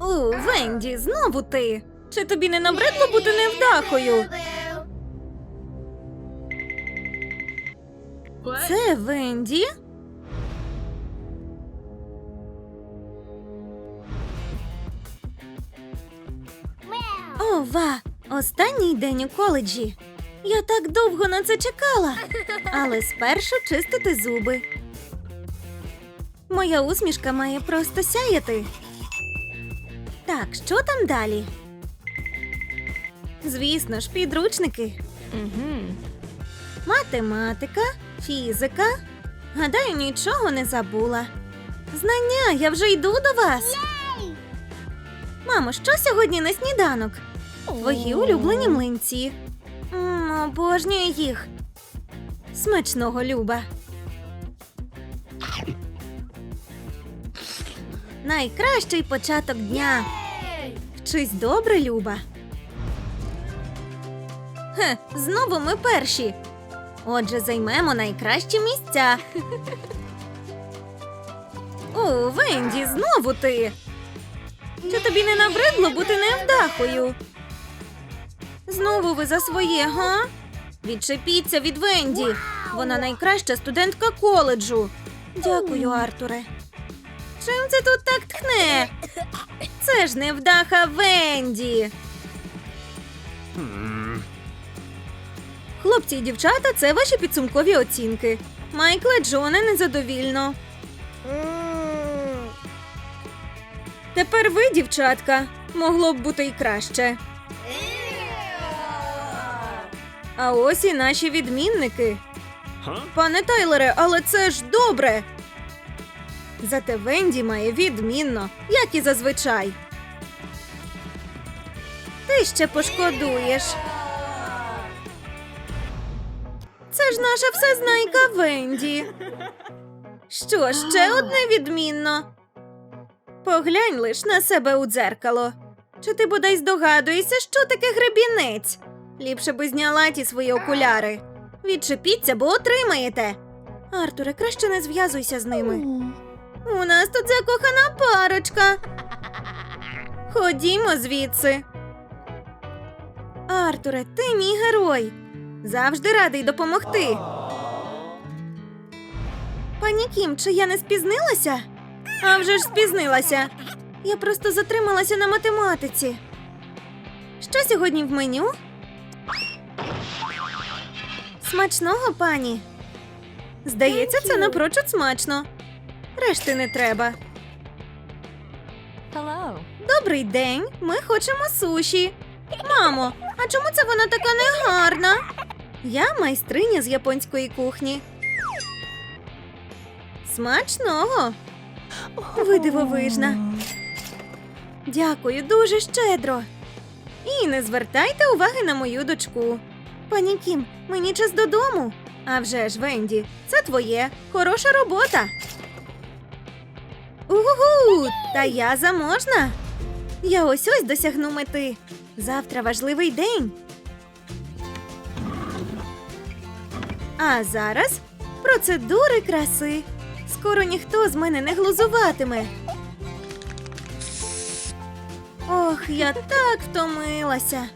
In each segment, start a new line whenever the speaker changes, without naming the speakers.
О, Венді, знову ти. Чи тобі не набридло бути невдахою? Це Венді? Ова, останній день у коледжі. Я так довго на це чекала. Але спершу чистити зуби. Моя усмішка має просто сяяти. Так, що там далі? Звісно ж, підручники. Математика, фізика. Гадаю, нічого не забула. Знання, я вже йду до вас. Мамо, що сьогодні на сніданок? Твої улюблені млинці. М, Обожнюю їх. Смачного Люба. Найкращий початок дня. Вчись добре, Люба. Хе, знову ми перші. Отже, займемо найкращі місця. О, Венді, знову ти. Чи тобі не набридло бути невдахою? Знову ви за своє, га? Відчепіться від Венді. Вона найкраща студентка коледжу. Дякую, Артуре. Чим це тут так тхне? Це ж невдаха Венді. Хлопці і дівчата, це ваші підсумкові оцінки. Майкле Джоне незадовільно. Тепер ви, дівчатка, могло б бути й краще. А ось і наші відмінники. Пане Тайлере, але це ж добре. Зате Венді має відмінно, як і зазвичай. Ти ще пошкодуєш. Це ж наша всезнайка Венді. Що, ще одне відмінно? Поглянь лиш на себе у дзеркало. Чи ти бодай здогадуєшся, що таке гребінець? Ліпше би зняла ті свої окуляри. Відчепіться, бо отримаєте. Артуре, краще не зв'язуйся з ними. У нас тут закохана парочка. Ходімо звідси. Артуре, ти мій герой. Завжди радий допомогти. Пані Кім, чи я не спізнилася? А вже ж спізнилася. Я просто затрималася на математиці. Що сьогодні в меню? Смачного, пані. Здається, це напрочуд смачно. Решти не треба.
Hello.
Добрий день. Ми хочемо суші. Мамо, а чому це вона така негарна? Я майстриня з японської кухні. Смачного. Ви дивовижна. Дякую дуже щедро. І не звертайте уваги на мою дочку. Пані Кім, мені час додому. А вже ж, Венді, це твоє. Хороша робота. Угу, та я заможна. Я ось ось досягну мети. Завтра важливий день. А зараз процедури краси. Скоро ніхто з мене не глузуватиме. Ох, я так втомилася.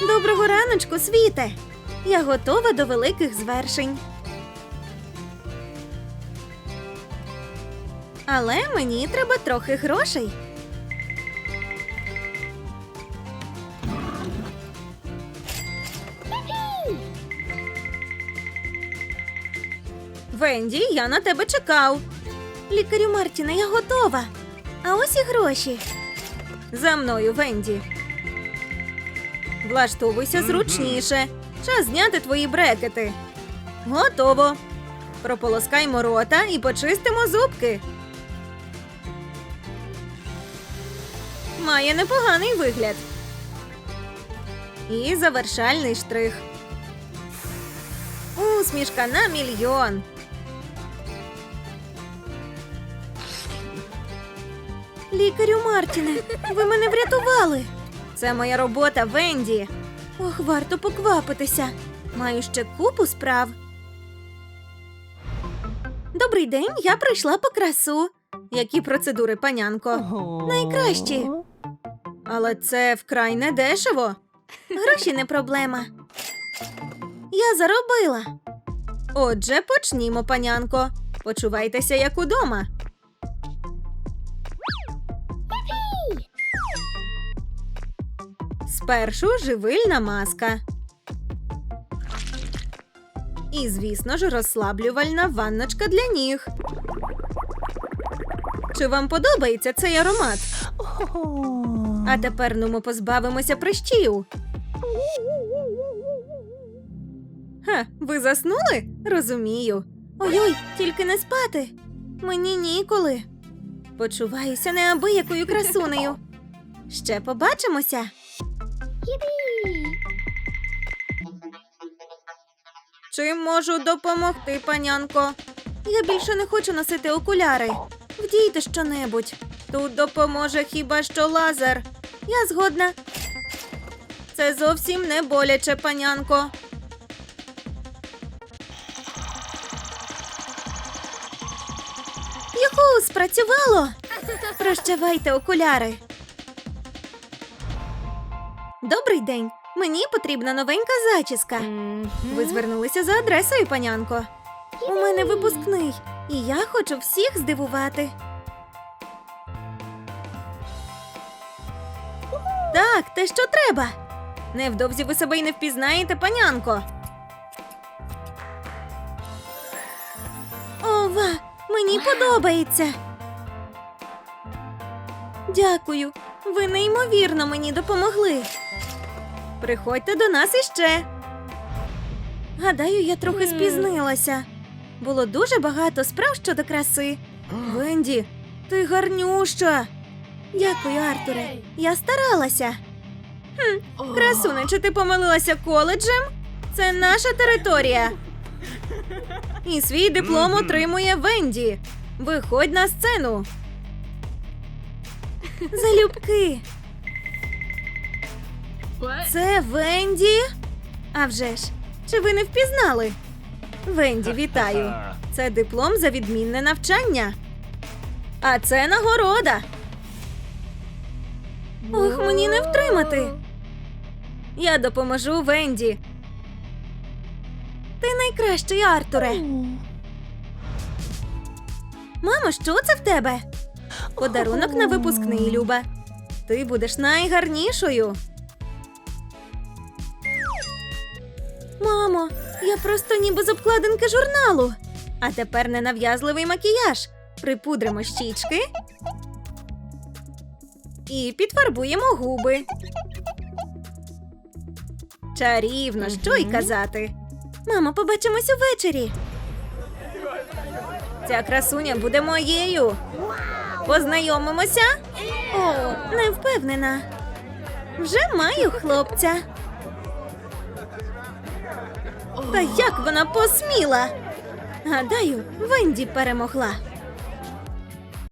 Доброго раночку, світе! Я готова до великих звершень. Але мені треба трохи грошей. Венді, я на тебе чекав. Лікарю Мартіне, я готова. А ось і гроші. За мною, Венді. Влаштовуйся зручніше. Час зняти твої брекети. Готово. Прополоскаймо рота і почистимо зубки. Має непоганий вигляд. І завершальний штрих. Усмішка на мільйон. Лікарю Мартіне, ви мене врятували. Це моя робота, Венді. Ох, варто поквапитися. Маю ще купу справ. Добрий день, я прийшла по красу. Які процедури, панянко? Найкращі. Але це вкрай не дешево. Гроші не проблема. Я заробила. Отже, почнімо, панянко. Почувайтеся як удома. Спершу живильна маска. І, звісно ж, розслаблювальна ванночка для ніг. Чи вам подобається цей аромат? А тепер ну ми позбавимося прищів. Ха, ви заснули? Розумію. Ой-ой, тільки не спати. Мені ніколи. Почуваюся неабиякою красунею. Ще побачимося. Чим можу допомогти, панянко? Я більше не хочу носити окуляри. Вдійте щонебудь. Тут допоможе хіба що лазер. Я згодна. Це зовсім не боляче, панянко. Юху, спрацювало. Прощавайте окуляри. Добрий день. Мені потрібна новенька зачіска. Ви звернулися за адресою, панянко. У мене випускний, і я хочу всіх здивувати. Так, те, що треба. Невдовзі ви себе й не впізнаєте, панянко. Ова, мені подобається. Дякую. Ви неймовірно мені допомогли. Приходьте до нас іще. Гадаю, я трохи спізнилася. Було дуже багато справ щодо краси. Венді, ти гарнюща. Дякую, Артуре. Я старалася. Хм, красуне, чи ти помилилася коледжем? Це наша територія. І свій диплом отримує Венді. Виходь на сцену. Залюбки. Це Венді? А вже ж, чи ви не впізнали? Венді, вітаю. Це диплом за відмінне навчання. А це нагорода. Ох, мені не втримати. Я допоможу Венді. Ти найкращий, Артуре. Мамо, що це в тебе? Подарунок на випускний, Люба. Ти будеш найгарнішою. Мамо, я просто ніби з обкладинки журналу. А тепер ненав'язливий макіяж. Припудримо щічки. І підфарбуємо губи. Чарівно, що й казати. Мамо, побачимось увечері. Ця красуня буде моєю. Познайомимося? О, не впевнена. Вже маю хлопця. Та як вона посміла? Гадаю, Венді перемогла.